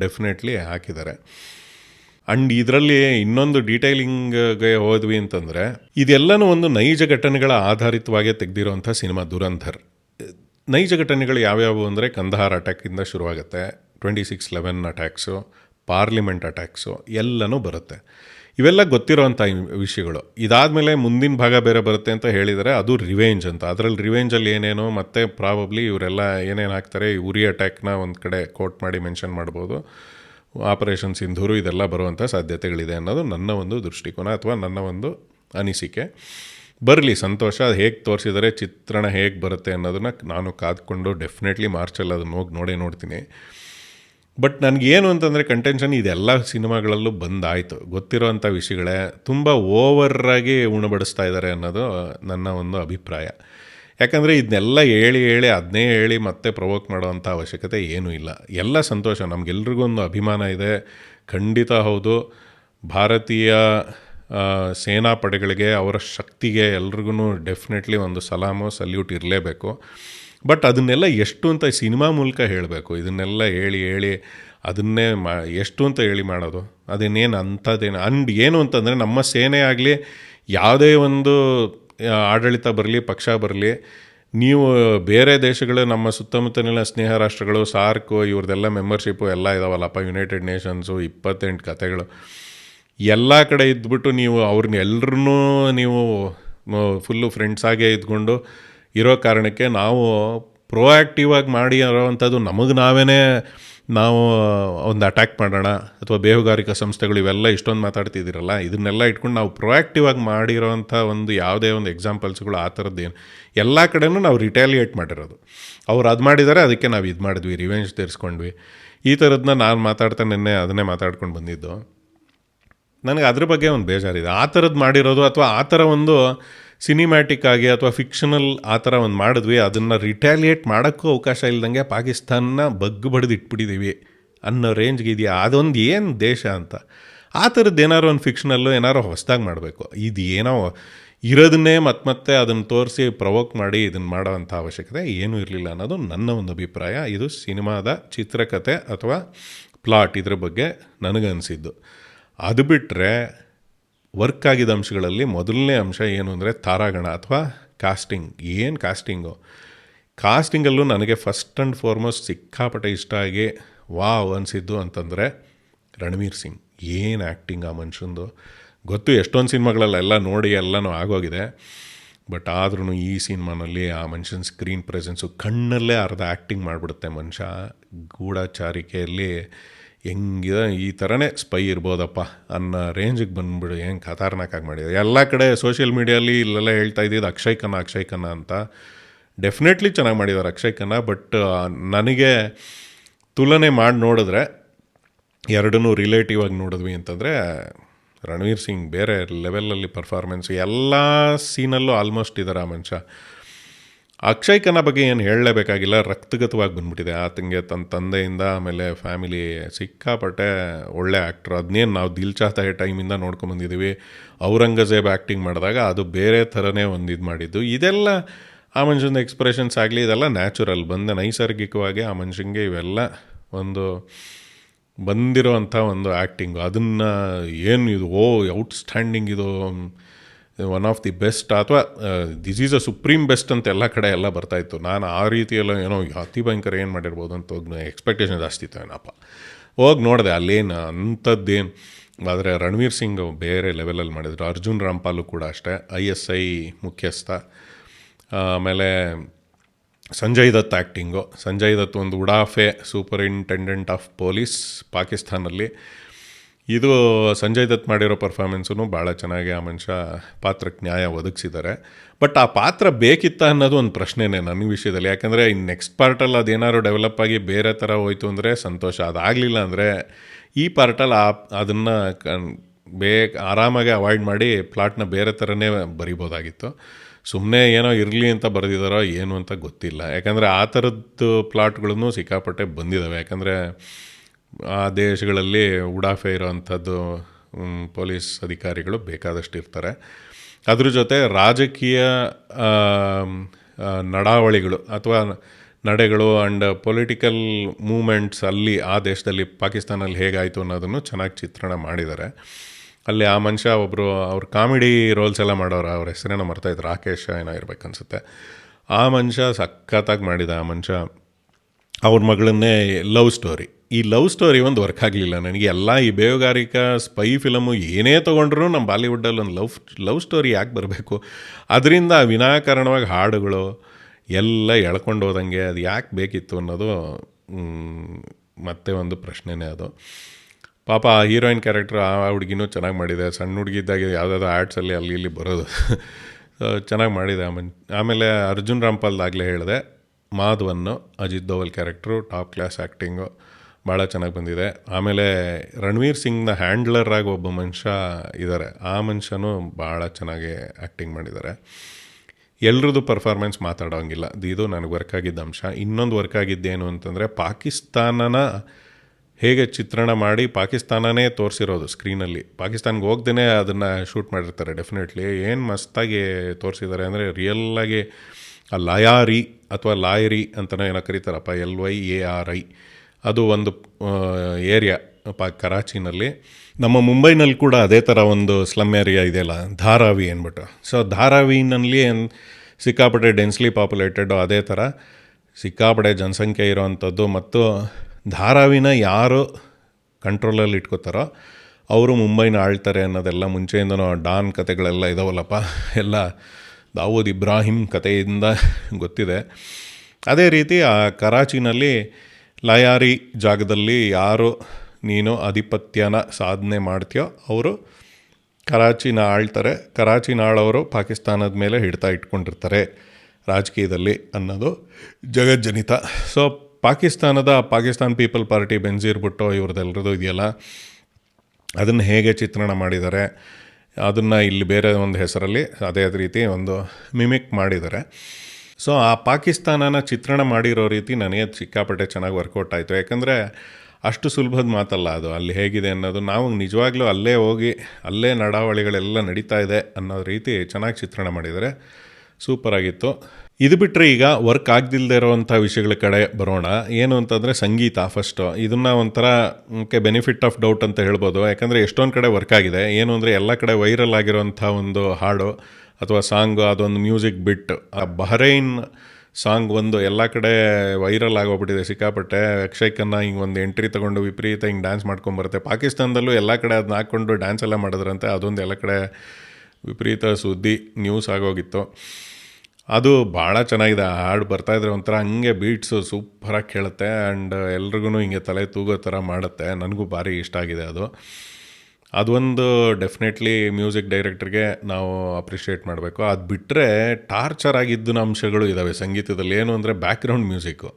ಡೆಫಿನೆಟ್ಲಿ ಹಾಕಿದ್ದಾರೆ ಅಂಡ್ ಇದರಲ್ಲಿ ಇನ್ನೊಂದು ಡೀಟೈಲಿಂಗ್ಗೆ ಹೋದ್ವಿ ಅಂತಂದರೆ, ಇದೆಲ್ಲನೂ ಒಂದು ನೈಜ ಘಟನೆಗಳ ಆಧಾರಿತವಾಗಿ ತೆಗೆದಿರೋಂಥ ಸಿನಿಮಾ ದುರಂಧರ್. ನೈಜ ಘಟನೆಗಳು ಯಾವ್ಯಾವು ಅಂದರೆ ಕಂದಹಾರ್ ಅಟ್ಯಾಕಿಂದ ಶುರುವಾಗುತ್ತೆ, twenty six eleven attacks, parliament attacks, ಎಲ್ಲನೂ ಬರುತ್ತೆ. ಇವೆಲ್ಲ ಗೊತ್ತಿರೋವಂಥ ವಿಷಯಗಳು. ಇದಾದಮೇಲೆ ಮುಂದಿನ ಭಾಗ ಬೇರೆ ಬರುತ್ತೆ ಅಂತ ಹೇಳಿದರೆ ಅದು ರಿವೆಂಜ್ ಅಂತ. ಅದರಲ್ಲಿ ರಿವೆಂಜಲ್ಲಿ ಏನೇನೋ ಮತ್ತೆ ಪ್ರಾಬಬ್ಲಿ ಇವರೆಲ್ಲ ಏನೇನು ಹಾಕ್ತಾರೆ ಉರಿ ಅಟ್ಯಾಕ್ನ ಒಂದು ಕಡೆ ಕೋಟ್ ಮಾಡಿ ಮೆನ್ಷನ್ ಮಾಡ್ಬೋದು. ಆಪರೇಷನ್ ಸಿಂಧೂರು ಇದೆಲ್ಲ ಬರುವಂಥ ಸಾಧ್ಯತೆಗಳಿದೆ ಅನ್ನೋದು ನನ್ನ ಒಂದು ದೃಷ್ಟಿಕೋನ ಅಥವಾ ನನ್ನ ಒಂದು ಅನಿಸಿಕೆ. ಬರಲಿ, ಸಂತೋಷ, ಅದು ಹೇಗೆ ತೋರಿಸಿದರೆ, ಚಿತ್ರಣ ಹೇಗೆ ಬರುತ್ತೆ ಅನ್ನೋದನ್ನು ನಾನು ಕಾದ್ಕೊಂಡು ಡೆಫಿನೆಟ್ಲಿ ಮಾರ್ಚಲ್ಲಿ ಅದನ್ನು ಹೋಗಿ ನೋಡೇ ನೋಡ್ತೀನಿ. ಬಟ್ ನನಗೇನು ಅಂತಂದರೆ ಕಂಟೆನ್ಷನ್ ಇದೆಲ್ಲ ಸಿನಿಮಾಗಳಲ್ಲೂ ಬಂದಾಯಿತು. ಗೊತ್ತಿರೋವಂಥ ವಿಷಯಗಳೇ ತುಂಬ ಓವರಾಗಿ ಉಣಬಡಿಸ್ತಾ ಇದ್ದಾರೆ ಅನ್ನೋದು ನನ್ನ ಒಂದು ಅಭಿಪ್ರಾಯ. ಯಾಕಂದರೆ ಇದನ್ನೆಲ್ಲ ಹೇಳಿ ಹೇಳಿ ಅದನ್ನೇ ಹೇಳಿ ಮತ್ತೆ ಪ್ರವೋಕ್ ಮಾಡೋವಂಥ ಅವಶ್ಯಕತೆ ಏನೂ ಇಲ್ಲ. ಎಲ್ಲ ಸಂತೋಷ. ನಮಗೆಲ್ರಿಗೂ ಒಂದು ಅಭಿಮಾನ ಇದೆ. ಖಂಡಿತ ಹೌದು. ಭಾರತೀಯ ಸೇನಾ ಪಡೆಗಳಿಗೆ ಅವರ ಶಕ್ತಿಗೆ ಎಲ್ರಿಗೂ ಡೆಫಿನೆಟ್ಲಿ ಒಂದು ಸಲಾಮು ಸಲ್ಯೂಟ್ ಇರಲೇಬೇಕು. ಬಟ್ ಅದನ್ನೆಲ್ಲ ಎಷ್ಟು ಅಂತ ಸಿನಿಮಾ ಮೂಲಕ ಹೇಳಬೇಕು. ಇದನ್ನೆಲ್ಲ ಹೇಳಿ ಹೇಳಿ ಅದನ್ನೇ ಮಾ, ಎಷ್ಟು ಅಂತ ಹೇಳಿ ಮಾಡೋದು? ಅದೇನೇನು ಅಂಥದ್ದೇನು? ಅಂಡ್ ಏನು ಅಂತಂದರೆ ನಮ್ಮ ಸೇನೆ ಆಗಲಿ, ಯಾವುದೇ ಒಂದು ಆಡಳಿತ ಬರಲಿ, ಪಕ್ಷ ಬರಲಿ, ನೀವು ಬೇರೆ ದೇಶಗಳು, ನಮ್ಮ ಸುತ್ತಮುತ್ತಲಿನ ಸ್ನೇಹ ರಾಷ್ಟ್ರಗಳು, ಸಾರ್ಕು, ಇವ್ರದ್ದೆಲ್ಲ ಮೆಂಬರ್ಶಿಪ್ಪು ಎಲ್ಲ ಇದಾವಲ್ಲಪ್ಪ ಯುನೈಟೆಡ್ ನೇಷನ್ಸು ಇಪ್ಪತ್ತೆಂಟು ಕತೆಗಳು. ಎಲ್ಲ ಕಡೆ ಇದ್ಬಿಟ್ಟು ನೀವು ಅವ್ರನ್ನ ಎಲ್ಲರೂ ನೀವು ಫುಲ್ಲು ಫ್ರೆಂಡ್ಸಾಗೇ ಇದ್ಕೊಂಡು ಇರೋ ಕಾರಣಕ್ಕೆ ನಾವು ಪ್ರೋಆ್ಯಕ್ಟಿವ್ ಆಗಿ ಮಾಡಿ ಇರೋವಂಥದ್ದು ನಮಗೆ ನಾವೇ ನಾವು ಒಂದು ಅಟ್ಯಾಕ್ ಮಾಡೋಣ ಅಥವಾ ಬೇಹುಗಾರಿಕಾ ಸಂಸ್ಥೆಗಳು ಇವೆಲ್ಲ ಇಷ್ಟೊಂದು ಮಾತಾಡ್ತಿದ್ದೀರಲ್ಲ, ಇದನ್ನೆಲ್ಲ ಇಟ್ಕೊಂಡು ನಾವು ಪ್ರೊಯಾಕ್ಟಿವ್ ಆಗಿ ಮಾಡಿರೋವಂಥ ಒಂದು ಯಾವುದೇ ಒಂದು ಎಕ್ಸಾಂಪಲ್ಸ್ಗಳು ಆ ಥರದ್ದೇನು ಎಲ್ಲ ಕಡೆನೂ ನಾವು ರಿಟ್ಯಾಲಿಯೇಟ್ ಮಾಡಿರೋದು. ಅವ್ರು ಅದು ಮಾಡಿದ್ದಾರೆ ಅದಕ್ಕೆ ನಾವು ಇದು ಮಾಡಿದ್ವಿ ರಿವೆಂಜ್ ತೀರಿಸ್ಕೊಂಡ್ವಿ. ಈ ಥರದನ್ನ ನಾನು ಮಾತಾಡ್ತಾ ನಿನ್ನೆ ಅದನ್ನೇ ಮಾತಾಡ್ಕೊಂಡು ಬಂದಿದ್ದು. ನನಗೆ ಅದ್ರ ಬಗ್ಗೆ ಒಂದು ಬೇಜಾರಿದೆ. ಆ ಥರದ್ದು ಮಾಡಿರೋದು ಅಥವಾ ಆ ಥರ ಒಂದು ಸಿನಿಮ್ಯಾಟಿಕ್ ಆಗಿ ಅಥವಾ ಫಿಕ್ಷನಲ್ ಆ ಥರ ಒಂದು ಮಾಡಿದ್ವಿ, ಅದನ್ನು ರಿಟ್ಯಾಲಿಯೇಟ್ ಮಾಡೋಕ್ಕೂ ಅವಕಾಶ ಇಲ್ದಂಗೆ ಪಾಕಿಸ್ತಾನ ಬಗ್ಗು ಬಡಿದು ಇಟ್ಬಿಟ್ಟಿದ್ದೀವಿ ಅನ್ನೋ ರೇಂಜ್ಗೆ ಇದೆಯಾ? ಅದೊಂದು ಏನು ದೇಶ ಅಂತ? ಆ ಥರದ್ದು ಏನಾರು ಒಂದು ಫಿಕ್ಷನಲ್ಲು ಏನಾರು ಹೊಸದಾಗಿ ಮಾಡಬೇಕು. ಇದು ಏನೋ ಇರೋದನ್ನೇ ಮತ್ತೆ ಮತ್ತೆ ಅದನ್ನು ತೋರಿಸಿ ಪ್ರವೋಕ್ ಮಾಡಿ ಇದನ್ನು ಮಾಡೋವಂಥ ಅವಶ್ಯಕತೆ ಏನೂ ಇರಲಿಲ್ಲ ಅನ್ನೋದು ನನ್ನ ಒಂದು ಅಭಿಪ್ರಾಯ. ಇದು ಸಿನಿಮಾದ ಚಿತ್ರಕಥೆ ಅಥವಾ ಪ್ಲಾಟ್ ಇದ್ರ ಬಗ್ಗೆ ನನಗನ್ಸಿದ್ದು. ಅದು ಬಿಟ್ಟರೆ ವರ್ಕ್ ಆಗಿದ್ದ ಅಂಶಗಳಲ್ಲಿ ಮೊದಲನೇ ಅಂಶ ಏನು ಅಂದರೆ ತಾರಾಗಣ ಅಥವಾ ಕಾಸ್ಟಿಂಗ್ ಏನು ಕಾಸ್ಟಿಂಗು ಕಾಸ್ಟಿಂಗಲ್ಲೂ ನನಗೆ ಫಸ್ಟ್ ಆ್ಯಂಡ್ ಫಾರ್ಮೋಸ್ಟ್ ಸಿಕ್ಕಾಪಟ್ಟೆ ಇಷ್ಟ ಆಗಿ ವಾವ್ ಅನಿಸಿದ್ದು ಅಂತಂದರೆ ರಣವೀರ್ ಸಿಂಗ್. ಏನು ಆ್ಯಕ್ಟಿಂಗ್ ಆ ಮನುಷ್ಯಂದು? ಗೊತ್ತು ಎಷ್ಟೊಂದು ಸಿನಿಮಾಗಳೆಲ್ಲ ಎಲ್ಲ ನೋಡಿ ಎಲ್ಲನೂ ಆಗೋಗಿದೆ. ಬಟ್ ಆದ್ರೂ ಈ ಸಿನಿಮಾನಲ್ಲಿ ಆ ಮನುಷ್ಯನ ಸ್ಕ್ರೀನ್ ಪ್ರೆಸೆನ್ಸು ಕಣ್ಣಲ್ಲೇ ಅರ್ಧ ಆ್ಯಕ್ಟಿಂಗ್ ಮಾಡಿಬಿಡುತ್ತೆ ಮನುಷ್ಯ. ಗೂಢಚಾರಿಕೆಯಲ್ಲಿ ಹೆಂಗಿದೆ? ಈ ಥರನೇ ಸ್ಪೈ ಇರ್ಬೋದಪ್ಪ ಅನ್ನೋ ರೇಂಜಿಗೆ ಬಂದ್ಬಿಡು. ಏನು ಖತರ್ನಾಕಾಗಿ ಮಾಡಿದೆ. ಎಲ್ಲ ಕಡೆ ಸೋಷಿಯಲ್ ಮೀಡಿಯಲ್ಲಿ ಇಲ್ಲೆಲ್ಲ ಹೇಳ್ತಾ ಇದ್ದಿದ್ದು ಅಕ್ಷಯ್ ಖನ್ನಾ ಅಕ್ಷಯ್ ಖನ್ನಾ ಅಂತ. ಡೆಫಿನೆಟ್ಲಿ ಚೆನ್ನಾಗಿ ಮಾಡಿದ್ದಾರೆ ಅಕ್ಷಯ್ ಖನ್ನಾ ಬಟ್ ನನಗೆ ತುಲನೆ ಮಾಡಿ ನೋಡಿದ್ರೆ, ಎರಡನ್ನೂ ರಿಲೇಟಿವ್ ಆಗಿ ನೋಡಿದ್ವಿ ಅಂತಂದರೆ, ರಣವೀರ್ ಸಿಂಗ್ ಬೇರೆ ಲೆವೆಲಲ್ಲಿ ಪರ್ಫಾರ್ಮೆನ್ಸ್ ಎಲ್ಲ ಸೀನಲ್ಲೂ ಆಲ್ಮೋಸ್ಟ್ ಇದ್ದಾರೆ ಆ ಮನುಷ್ಯ. ಅಕ್ಷಯ್ ಖನ್ನ ಬಗ್ಗೆ ಏನು ಹೇಳಲೇಬೇಕಾಗಿಲ್ಲ, ರಕ್ತಗತವಾಗಿ ಬಂದ್ಬಿಟ್ಟಿದೆ. ಆತಂಗೆ ತನ್ನ ತಂದೆಯಿಂದ ಆಮೇಲೆ ಫ್ಯಾಮಿಲಿ ಸಿಕ್ಕಾಪಟ್ಟೆ ಒಳ್ಳೆ ಆ್ಯಕ್ಟ್ರು ಅದನ್ನೇನು ನಾವು ದಿಲ್ ಚಾಹತಾ ಟೈಮಿಂದ ನೋಡ್ಕೊಂಬಂದಿದ್ದೀವಿ ಔರಂಗಜೇಬ್ ಆ್ಯಕ್ಟಿಂಗ್ ಮಾಡಿದಾಗ ಅದು ಬೇರೆ ಥರನೇ ಒಂದು ಇದು ಮಾಡಿದ್ದು. ಇದೆಲ್ಲ ಆ ಮನುಷ್ಯನ ಎಕ್ಸ್ಪ್ರೆಷನ್ಸ್ ಆಗಲಿ, ಇದೆಲ್ಲ ನ್ಯಾಚುರಲ್ ಬಂದ ನೈಸರ್ಗಿಕವಾಗಿ ಆ ಮನುಷ್ಯನಿಗೆ ಇವೆಲ್ಲ ಒಂದು ಬಂದಿರೋ ಒಂದು ಆ್ಯಕ್ಟಿಂಗು ಅದನ್ನು ಏನು ಇದು, ಓ ಔಟ್ಸ್ಟ್ಯಾಂಡಿಂಗ್ ಇದು. ಒನ್ ಆಫ್ ದಿ ಬೆಸ್ಟ್ ಅಥವಾ this is a supreme best ಅಂತ ಎಲ್ಲ ಕಡೆ ಎಲ್ಲ ಬರ್ತಾಯಿತ್ತು ನಾನು ಆ ರೀತಿಯೆಲ್ಲ ಏನೋ ಅತಿ ಭಯಂಕರ ಏನು ಮಾಡಿರ್ಬೋದು ಅಂತ ಹೋಗಿ ಎಕ್ಸ್ಪೆಕ್ಟೇಷನ್ ಜಾಸ್ತಿ ಇತ್ತು ಏನಪ್ಪ. ಹೋಗಿ ನೋಡಿದೆ ಅಲ್ಲೇನು ಅಂಥದ್ದೇನು, ಆದರೆ ರಣವೀರ್ ಸಿಂಗ್ ಬೇರೆ ಲೆವೆಲಲ್ಲಿ ಮಾಡಿದ್ರು. ಅರ್ಜುನ್ ರಾಮ್ಪಾಲು ಕೂಡ ಅಷ್ಟೇ, ಐ ಎಸ್ ಐ ಮುಖ್ಯಸ್ಥ. ಆಮೇಲೆ ಸಂಜಯ್ ದತ್ ಆ್ಯಕ್ಟಿಂಗು ಸಂಜಯ್ ದತ್ ಒಂದು ಉಡಾಫೆ ಸೂಪರಿಂಟೆಂಡೆಂಟ್ ಆಫ್ ಪೊಲೀಸ್ ಪಾಕಿಸ್ತಾನಲ್ಲಿ. ಇದು ಸಂಜಯ್ ದತ್ ಮಾಡಿರೋ ಪರ್ಫಾರ್ಮೆನ್ಸೂ ಭಾಳ ಚೆನ್ನಾಗಿ ಆ ಮನುಷ್ಯ ಪಾತ್ರಕ್ಕೆ ನ್ಯಾಯ ಒದಗಿಸಿದ್ದಾರೆ. ಬಟ್ ಆ ಪಾತ್ರ ಬೇಕಿತ್ತ ಅನ್ನೋದು ಒಂದು ಪ್ರಶ್ನೆನೇ ನನ್ನ ವಿಷಯದಲ್ಲಿ. ಯಾಕಂದರೆ ಇನ್ನು ನೆಕ್ಸ್ಟ್ ಪಾರ್ಟಲ್ಲಿ ಅದೇನಾದ್ರು ಡೆವಲಪ್ ಆಗಿ ಬೇರೆ ಥರ ಹೋಯ್ತು ಅಂದರೆ ಸಂತೋಷ. ಅದಾಗಲಿಲ್ಲ ಅಂದರೆ ಈ ಪಾರ್ಟಲ್ಲಿ ಆ ಅದನ್ನು ಬೇ ಆರಾಮಾಗಿ ಅವಾಯ್ಡ್ ಮಾಡಿ ಪ್ಲಾಟ್ನ ಬೇರೆ ಥರನೇ ಬರಿಬೋದಾಗಿತ್ತು. ಸುಮ್ಮನೆ ಏನೋ ಇರಲಿ ಅಂತ ಬರೆದಿದ್ದಾರೋ ಏನು ಅಂತ ಗೊತ್ತಿಲ್ಲ. ಯಾಕಂದರೆ ಆ ಥರದ್ದು ಪ್ಲಾಟ್ಗಳನ್ನು ಸಿಕ್ಕಾಪಟ್ಟೆ ಬಂದಿದ್ದಾವೆ ಯಾಕಂದರೆ ಆ ದೇಶಗಳಲ್ಲಿ ಉಡಾಫೆ ಇರೋವಂಥದ್ದು ಪೊಲೀಸ್ ಅಧಿಕಾರಿಗಳು ಬೇಕಾದಷ್ಟು ಇರ್ತಾರೆ. ಅದ್ರ ಜೊತೆ ರಾಜಕೀಯ ನಡಾವಳಿಗಳು ಅಥವಾ ನಡೆಗಳು ಆ್ಯಂಡ್ ಪೊಲಿಟಿಕಲ್ ಮೂಮೆಂಟ್ಸ್ ಅಲ್ಲಿ ಆ ದೇಶದಲ್ಲಿ ಪಾಕಿಸ್ತಾನಲ್ಲಿ ಹೇಗಾಯಿತು ಅನ್ನೋದನ್ನು ಚೆನ್ನಾಗಿ ಚಿತ್ರಣ ಮಾಡಿದ್ದಾರೆ. ಅಲ್ಲಿ ಆ ಮನುಷ್ಯ ಒಬ್ಬರು ಅವ್ರ ಕಾಮಿಡಿ ರೋಲ್ಸ್ ಎಲ್ಲ ಮಾಡೋರು, ಅವ್ರ ಹೆಸರೇನೋ ಮರ್ತಾಯಿದ್ರು ರಾಕೇಶ ಏನೋ ಇರಬೇಕು ಅನ್ಸುತ್ತೆ. ಆ ಮನುಷ್ಯ ಸಖತ್ತಾಗಿ ಮಾಡಿದ ಆ ಮನುಷ್ಯ. ಅವ್ರ ಮಗಳನ್ನೇ ಲವ್ ಸ್ಟೋರಿ. ಈ ಲವ್ ಸ್ಟೋರಿ ಒಂದು ವರ್ಕ್ ಆಗಲಿಲ್ಲ. ನನಗೆ ಎಲ್ಲ ಈ ಬೇಹುಗಾರಿಕಾ ಸ್ಪೈ ಫಿಲಮು ಏನೇ ತೊಗೊಂಡ್ರು ನಮ್ಮ ಬಾಲಿವುಡ್ಡಲ್ಲಿ ಒಂದು ಲವ್ ಲವ್ ಸ್ಟೋರಿ ಯಾಕೆ ಬರಬೇಕು? ಅದರಿಂದ ವಿನಾಕಾರಣವಾಗಿ ಹಾಡುಗಳು ಎಲ್ಲ ಎಳ್ಕೊಂಡು ಹೋದಂಗೆ ಅದು ಯಾಕೆ ಬೇಕಿತ್ತು ಅನ್ನೋದು ಮತ್ತೆ ಒಂದು ಪ್ರಶ್ನೆನೇ ಅದು. ಪಾಪ ಆ ಹೀರೋಯಿನ್ ಕ್ಯಾರೆಕ್ಟರ್ ಆ ಹುಡುಗಿನೂ ಚೆನ್ನಾಗಿ ಮಾಡಿದೆ. ಸಣ್ಣ ಹುಡುಗಿ ಇದ್ದಾಗ ಯಾವುದಾದ್ರು ಆ್ಯಡ್ಸಲ್ಲಿ ಅಲ್ಲಿ ಇಲ್ಲಿ ಬರೋದು. ಚೆನ್ನಾಗಿ ಮಾಡಿದೆ ಆಮೇಲೆ ಆಮೇಲೆ ಅರ್ಜುನ್ ರಾಮ್ಪಾಲ್ದಾಗಲೇ ಹೇಳಿದೆ ಮಾಧವನ್ನು Ajit Doval character top class acting ಭಾಳ ಚೆನ್ನಾಗಿ ಬಂದಿದೆ. ಆಮೇಲೆ ರಣವೀರ್ ಸಿಂಗ್ನ ಹ್ಯಾಂಡ್ಲರಾಗಿ ಒಬ್ಬ ಮನುಷ್ಯ ಇದ್ದಾರೆ ಆ ಮನುಷ್ಯನೂ ಭಾಳ ಚೆನ್ನಾಗಿ ಆ್ಯಕ್ಟಿಂಗ್ ಮಾಡಿದ್ದಾರೆ ಎಲ್ರದ್ದು ಪರ್ಫಾರ್ಮೆನ್ಸ್ ಮಾತಾಡೋಂಗಿಲ್ಲ. ಇದು ನನಗೆ ವರ್ಕ್ ಆಗಿದ್ದ ಅಂಶ. ಇನ್ನೊಂದು ವರ್ಕ್ ಆಗಿದ್ದೇನು ಅಂತಂದರೆ ಪಾಕಿಸ್ತಾನನ ಹೇಗೆ ಚಿತ್ರಣ ಮಾಡಿ ಪಾಕಿಸ್ತಾನನೇ ತೋರಿಸಿರೋದು ಸ್ಕ್ರೀನಲ್ಲಿ ಪಾಕಿಸ್ತಾನ್ಗೆ ಹೋಗ್ದೇ ಅದನ್ನು ಶೂಟ್ ಮಾಡಿರ್ತಾರೆ ಡೆಫಿನೆಟ್ಲಿ ಏನು ಮಸ್ತಾಗಿ ತೋರಿಸಿದ್ದಾರೆ ಅಂದರೆ ರಿಯಲ್ಲಾಗಿ ಆ ಲಯಾರಿ ಅಥವಾ ಲಾಯರಿ ಅಂತಲೇ ಏನೋ ಕರೀತಾರಪ್ಪ L Y A R I ಅದು ಒಂದು ಏರಿಯಾ ಪಾ, ಕರಾಚಿನಲ್ಲಿ. ನಮ್ಮ ಮುಂಬೈನಲ್ಲಿ ಕೂಡ ಅದೇ ಥರ ಒಂದು ಸ್ಲಮ್ ಏರಿಯಾ ಇದೆಯಲ್ಲ ಧಾರಾವಿ ಅಂದ್ಬಿಟ್ಟು. ಸೊ ಧಾರಾವಿನಲ್ಲಿ ಸಿಕ್ಕಾಪಟ್ಟೆ ಡೆನ್ಸ್ಲಿ ಪಾಪ್ಯುಲೇಟೆಡ್ ಅದೇ ಥರ ಸಿಕ್ಕಾಪಟ್ಟೆ ಜನಸಂಖ್ಯೆ ಇರೋವಂಥದ್ದು ಮತ್ತು ಧಾರಾವಿನ ಯಾರು ಕಂಟ್ರೋಲಲ್ಲಿ ಇಟ್ಕೋತಾರೋ ಅವರು ಮುಂಬೈನ ಆಳ್ತಾರೆ ಅನ್ನೋದೆಲ್ಲ ಮುಂಚೆಯಿಂದನೂ ಡಾನ್ ಕತೆಗಳೆಲ್ಲ ಇದಾವಲ್ಲಪ್ಪ. ಎಲ್ಲ ದಾವೂದ್ ಇಬ್ರಾಹಿಂ ಕಥೆಯಿಂದ ಗೊತ್ತಿದೆ. ಅದೇ ರೀತಿ ಆ ಕರಾಚಿನಲ್ಲಿ ಲಯಾರಿ ಜಾಗದಲ್ಲಿ ಯಾರು ನೀನು ಆಧಿಪತ್ಯನ ಸಾಧನೆ ಮಾಡ್ತೀಯೋ ಅವರು ಕರಾಚಿನ ಆಳ್ತಾರೆ ಕರಾಚಿನ ಆಳವರು ಪಾಕಿಸ್ತಾನದ ಮೇಲೆ ಹಿಡ್ತಾ ಇಟ್ಕೊಂಡಿರ್ತಾರೆ ರಾಜಕೀಯದಲ್ಲಿ ಅನ್ನೋದು ಜಗಜ್ಜನಿತ. ಸೊ ಪಾಕಿಸ್ತಾನದ ಪಾಕಿಸ್ತಾನ್ ಪೀಪಲ್ ಪಾರ್ಟಿ ಬೆಂಜೀರ್ ಭುಟ್ಟೋ ಇವ್ರದ್ದೆಲ್ಲರದು ಇದೆಯಲ್ಲ? ಅದನ್ನು ಹೇಗೆ ಚಿತ್ರಣ ಮಾಡಿದ್ದಾರೆ? ಅದನ್ನು ಇಲ್ಲಿ ಬೇರೆ ಒಂದು ಹೆಸರಲ್ಲಿ ಅದೇ ರೀತಿ ಒಂದು ಮಿಮಿಕ್ ಮಾಡಿದ್ದಾರೆ. ಸೊ ಆ ಪಾಕಿಸ್ತಾನನ ಚಿತ್ರಣ ಮಾಡಿರೋ ರೀತಿ ನನಗೆ ಸಿಕ್ಕಾಪಟ್ಟೆ ಚೆನ್ನಾಗಿ ವರ್ಕೌಟ್ ಆಯಿತು. ಯಾಕಂದರೆ ಅಷ್ಟು ಸುಲಭದ ಮಾತಲ್ಲ ಅದು. ಅಲ್ಲಿ ಹೇಗಿದೆ ಅನ್ನೋದು ನಾವು ನಿಜವಾಗ್ಲೂ ಅಲ್ಲೇ ಹೋಗಿ, ಅಲ್ಲೇ ನಡಾವಳಿಗಳೆಲ್ಲ ನಡೀತಾ ಇದೆ ಅನ್ನೋ ರೀತಿ ಚೆನ್ನಾಗಿ ಚಿತ್ರಣ ಮಾಡಿದ್ದಾರೆ. ಸೂಪರ್ ಆಗಿತ್ತು. ಇದು ಬಿಟ್ಟರೆ ಈಗ ವರ್ಕ್ ಆಗದಿಲ್ಲದೆ ಇರೋವಂಥ ವಿಷಯಗಳ ಕಡೆ ಬರೋಣ. ಏನು ಅಂತಂದರೆ ಸಂಗೀತ ಫಸ್ಟು ಇದನ್ನು ಒಂಥರ ಕೆ ಬೆನಿಫಿಟ್ ಆಫ್ ಡೌಟ್ ಅಂತ ಹೇಳ್ಬೋದು. ಯಾಕಂದರೆ ಎಷ್ಟೊಂದು ಕಡೆ ವರ್ಕ್ ಆಗಿದೆ. ಏನು ಅಂದರೆ ಎಲ್ಲ ಕಡೆ ವೈರಲ್ ಆಗಿರೋವಂಥ ಒಂದು ಹಾಡು. ಅಥವಾ ಸಾಂಗ್ ಅದೊಂದು ಮ್ಯೂಸಿಕ್ ಬಿಟ್. ಆ ಬಹರೈನ್ ಸಾಂಗ್ ಒಂದು ಎಲ್ಲ ಕಡೆ ವೈರಲ್ ಆಗೋಗ್ಬಿಟ್ಟಿದೆ ಸಿಕ್ಕಾಪಟ್ಟೆ. ಅಕ್ಷಯ್ ಖನ್ನಾ ಹಿಂಗೆ ಒಂದು ಎಂಟ್ರಿ ತೊಗೊಂಡು ವಿಪರೀತ ಹಿಂಗೆ ಡ್ಯಾನ್ಸ್ ಮಾಡ್ಕೊಂಬರುತ್ತೆ. ಪಾಕಿಸ್ತಾನದಲ್ಲೂ ಎಲ್ಲ ಕಡೆ ಅದನ್ನ ಹಾಕ್ಕೊಂಡು ಡ್ಯಾನ್ಸ್ ಎಲ್ಲ ಮಾಡಿದ್ರಂತೆ. ಅದೊಂದು ಎಲ್ಲ ಕಡೆ ವಿಪರೀತ ಸುದ್ದಿ, ನ್ಯೂಸ್ ಆಗೋಗಿತ್ತು. ಅದು ಭಾಳ ಚೆನ್ನಾಗಿದೆ. ಆ ಹಾಡು ಬರ್ತಾಯಿದ್ರೆ ಒಂಥರ ಹಂಗೆ ಬೀಟ್ಸು ಸೂಪರಾಗಿ ಕೇಳುತ್ತೆ. ಆ್ಯಂಡ್ ಎಲ್ರಿಗೂ ಹಿಂಗೆ ತಲೆ ತೂಗೋ ಥರ ಮಾಡುತ್ತೆ. ನನಗೂ ಭಾರಿ ಇಷ್ಟ ಆಗಿದೆ ಅದು. ಅದೊಂದು ಡೆಫಿನೆಟ್ಲಿ ಮ್ಯೂಸಿಕ್ ಡೈರೆಕ್ಟರ್ಗೆ ನಾವು ಅಪ್ರಿಷಿಯೇಟ್ ಮಾಡಬೇಕು. ಅದು ಬಿಟ್ಟರೆ ಟಾರ್ಚರ್ ಆಗಿದ್ದಿನ ಅಂಶಗಳು ಇದ್ದಾವೆ ಸಂಗೀತದಲ್ಲಿ ಏನು ಅಂದರೆ ಬ್ಯಾಕ್ಗ್ರೌಂಡ್ ಮ್ಯೂಸಿಕ್ಕು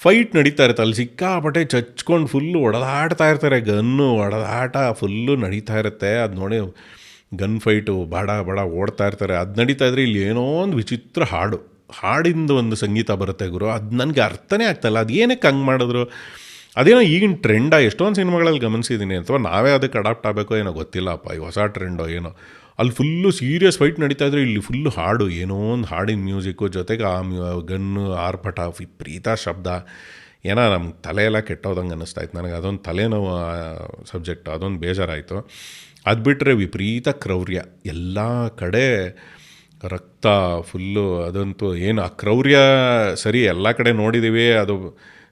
ಫೈಟ್ ನಡೀತಾ ಇರುತ್ತೆ. ಅಲ್ಲಿ ಸಿಕ್ಕಾಪಟ್ಟೆ ಚಚ್ಕೊಂಡು ಫುಲ್ಲು ಒಡೆದಾಡ್ತಾ ಇರ್ತಾರೆ. ಗನ್ನು ಒಡದಾಟ ಫುಲ್ಲು ನಡೀತಾ ಇರುತ್ತೆ. ಅದು ನೋಡಿ ಗನ್ ಫೈಟು ಬಾಡ ಬಾಡ ಓಡ್ತಾ ಇರ್ತಾರೆ. ಅದು ನಡೀತಾ ಇದ್ರೆ ಇಲ್ಲಿ ಏನೋ ಒಂದು ವಿಚಿತ್ರ ಹಾಡು. ಹಾಡಿಂದ ಒಂದು ಸಂಗೀತ ಬರುತ್ತೆ ಗುರು. ಅದು ನನಗೆ ಅರ್ಥನೇ ಆಗ್ತಾಯಿಲ್ಲ ಅದು ಏನಕ್ಕೆ ಹಂಗೆ ಮಾಡಿದ್ರು? ಅದೇನೋ ಈಗಿನ ಟ್ರೆಂಡ ಎಷ್ಟೊಂದು ಸಿನಿಮಾಗಳಲ್ಲಿ ಗಮನಿಸಿದ್ದೀನಿ ಅಥವಾ ನಾವೇ ಅದಕ್ಕೆ ಅಡಾಪ್ಟ್ ಆಗಬೇಕೋ ಏನೋ ಗೊತ್ತಿಲ್ಲಪ್ಪ ಈ ಹೊಸ ಟ್ರೆಂಡೋ ಏನೋ. ಅಲ್ಲಿ ಫುಲ್ಲು ಸೀರಿಯಸ್ ಫೈಟ್ ನಡೀತಾ ಇದ್ರೆ ಇಲ್ಲಿ ಫುಲ್ಲು ಹಾಡು, ಏನೋ ಒಂದು ಹಾಡಿನ ಮ್ಯೂಸಿಕ್ಕು ಜೊತೆಗೆ ಆ ಗನ್ನು ಆರ್ಪಟ ವಿಪರೀತ ಶಬ್ದ. ಏನೋ ನಮ್ಮ ತಲೆ ಎಲ್ಲ ಕೆಟ್ಟೋದಂಗೆ ಅನ್ನಿಸ್ತಾ ಇತ್ತು. ನನಗೆ ಅದೊಂದು ತಲೆನೋವು ಸಬ್ಜೆಕ್ಟ್ ಅದೊಂದು ಬೇಜಾರಾಯಿತು. ಅದು ಬಿಟ್ಟರೆ ವಿಪರೀತ ಕ್ರೌರ್ಯ. ಎಲ್ಲ ಕಡೆ ರಕ್ತ ಫುಲ್ಲು ಅದಂತೂ ಏನು, ಆ ಕ್ರೌರ್ಯ ಸರಿ ಎಲ್ಲ ಕಡೆ ನೋಡಿದ್ದೀವಿ ಅದು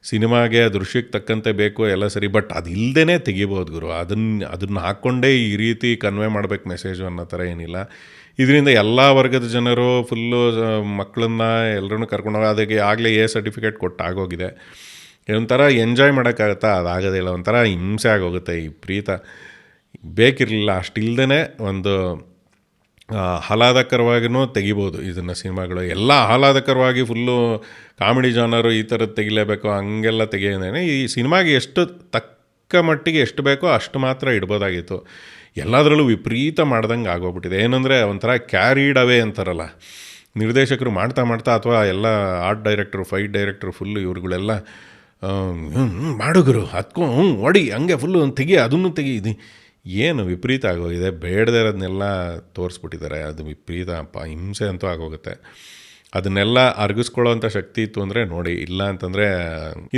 ಸಿನಿಮಾಗೆ ದೃಶ್ಯಕ್ಕೆ ತಕ್ಕಂತೆ ಬೇಕು ಎಲ್ಲ ಸರಿ ಬಟ್ ಅದಿಲ್ಲದೇ ತೆಗಿಬೋದು ಗುರು. ಅದನ್ನು ಅದನ್ನು ಹಾಕ್ಕೊಂಡೇ ಈ ರೀತಿ ಕನ್ವೆ ಮಾಡಬೇಕು ಮೆಸೇಜು ಅನ್ನೋ ಥರ ಏನಿಲ್ಲ. ಇದರಿಂದ ಎಲ್ಲ ವರ್ಗದ ಜನರು ಫುಲ್ಲು ಮಕ್ಕಳನ್ನ ಎಲ್ಲರನ್ನೂ ಕರ್ಕೊಂಡೋಗಿ ಅದಕ್ಕೆ ಆಗಲೇ ಎ ಸರ್ಟಿಫಿಕೇಟ್ ಕೊಟ್ಟು ಆಗೋಗಿದೆ ಒಂಥರ ಎಂಜಾಯ್ ಮಾಡೋಕ್ಕಾಗತ್ತಾ? ಅದಾಗೋದಿಲ್ಲ. ಒಂಥರ ಹಿಂಸೆ ಆಗೋಗುತ್ತೆ ಈ ಪ್ರೀತ ಬೇಕಿರಲಿಲ್ಲ ಅಷ್ಟಿಲ್ದೇ ಒಂದು ಆಹ್ಲಾದಕರವಾಗಿಯೂ ತೆಗಿಬೋದು ಇದನ್ನು ಸಿನಿಮಾಗಳು. ಎಲ್ಲ ಆಹ್ಲಾದಕರವಾಗಿ ಫುಲ್ಲು ಕಾಮಿಡಿ ಜಾನರು ಈ ಥರದ್ದು ತೆಗಿಲೇಬೇಕು ಹಂಗೆಲ್ಲ ತೆಗಿಯೋದೇನೆ. ಈ ಸಿನಿಮಾಗೆ ಎಷ್ಟು ತಕ್ಕ ಮಟ್ಟಿಗೆ ಎಷ್ಟು ಬೇಕೋ ಅಷ್ಟು ಮಾತ್ರ ಇಡ್ಬೋದಾಗಿತ್ತು. ಎಲ್ಲದರಲ್ಲೂ ವಿಪರೀತ ಮಾಡ್ದಂಗೆ ಆಗೋಗ್ಬಿಟ್ಟಿದೆ. ಏನಂದರೆ ಒಂಥರ ಕ್ಯಾರಿಡ್ ಅವೇ ಅಂತಾರಲ್ಲ. ನಿರ್ದೇಶಕರು ಮಾಡ್ತಾ ಮಾಡ್ತಾ ಅಥವಾ ಎಲ್ಲ art director fight director full ಇವ್ರುಗಳೆಲ್ಲ ಮಾಡುಗರು ಹತ್ಕೊ ಹ್ಞೂ ಒಡಿ ಹಂಗೆ ಫುಲ್ಲು ತೆಗಿ, ಅದನ್ನು ತೆಗಿ ಏನು ವಿಪರೀತ ಆಗೋಗಿದೆ, ಬೇಡದೇ ಇರೋದನ್ನೆಲ್ಲ ತೋರಿಸ್ಬಿಟ್ಟಿದ್ದಾರೆ. ಅದು ವಿಪರೀತ ಅಪ್ಪ ಹಿಂಸೆ ಅಂತೂ ಆಗೋಗುತ್ತೆ. ಅದನ್ನೆಲ್ಲ ಅರ್ಗಿಸ್ಕೊಳ್ಳೋವಂಥ ಶಕ್ತಿ ಇತ್ತು ಅಂದರೆ ನೋಡಿ, ಇಲ್ಲ ಅಂತಂದರೆ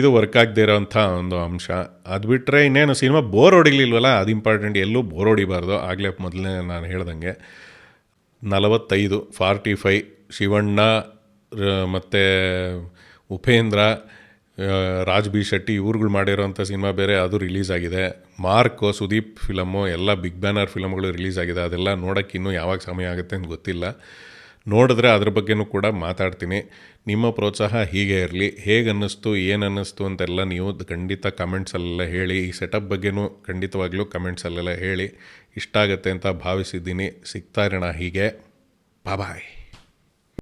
ಇದು ವರ್ಕ್ ಆಗದೇ ಇರೋವಂಥ ಒಂದು ಅಂಶ. ಅದು ಬಿಟ್ಟರೆ ಇನ್ನೇನು, ಸಿನಿಮಾ ಬೋರ್ ಹೊಡಿಲಿಲ್ವಲ್ಲ? ಅದು ಇಂಪಾರ್ಟೆಂಟ್ ಎಲ್ಲೂ ಬೋರ್ ಹೊಡಿಬಾರ್ದು. ಆಗಲೇ ಮೊದಲನೇ ನಾನು ಹೇಳ್ದಂಗೆ. ನಲವತ್ತೈದು ಫಾರ್ಟಿ ಫೈ ಶಿವಣ್ಣ ಮತ್ತು ಉಪೇಂದ್ರ ರಾಜ್ ಬಿ ಶೆಟ್ಟಿ ಇವ್ರುಗಳು ಮಾಡಿರೋಂಥ ಸಿನಿಮಾ ಬೇರೆ, ಅದು ರಿಲೀಸ್ ಆಗಿದೆ. ಮಾರ್ಕ್, ಸುದೀಪ್ ಫಿಲಮು, ಎಲ್ಲ ಬಿಗ್ ಬ್ಯಾನರ್ ಫಿಲಮ್ಗಳು ರಿಲೀಸ್ ಆಗಿದೆ. ಅದೆಲ್ಲ ನೋಡೋಕ್ಕೆ ಇನ್ನೂ ಯಾವಾಗ ಸಮಯ ಆಗುತ್ತೆ ಅಂತ ಗೊತ್ತಿಲ್ಲ. ನೋಡಿದ್ರೆ ಅದ್ರ ಬಗ್ಗೆನೂ ಕೂಡ ಮಾತಾಡ್ತೀನಿ. ನಿಮ್ಮ ಪ್ರೋತ್ಸಾಹ ಹೀಗೆ ಇರಲಿ. ಹೇಗೆ ಅನ್ನಿಸ್ತು ಏನು ಅನ್ನಿಸ್ತು ಅಂತೆಲ್ಲ ನೀವು ಖಂಡಿತ ಕಮೆಂಟ್ಸಲ್ಲೆಲ್ಲ ಹೇಳಿ. ಈ ಸೆಟಪ್ ಬಗ್ಗೆನೂ ಖಂಡಿತವಾಗ್ಲೂ ಕಮೆಂಟ್ಸಲ್ಲೆಲ್ಲ ಹೇಳಿ. ಇಷ್ಟ ಆಗುತ್ತೆ ಅಂತ ಭಾವಿಸಿದ್ದೀನಿ. ಸಿಗ್ತಾ ಇರೋಣ ಹೀಗೆ. ಬಾಯ್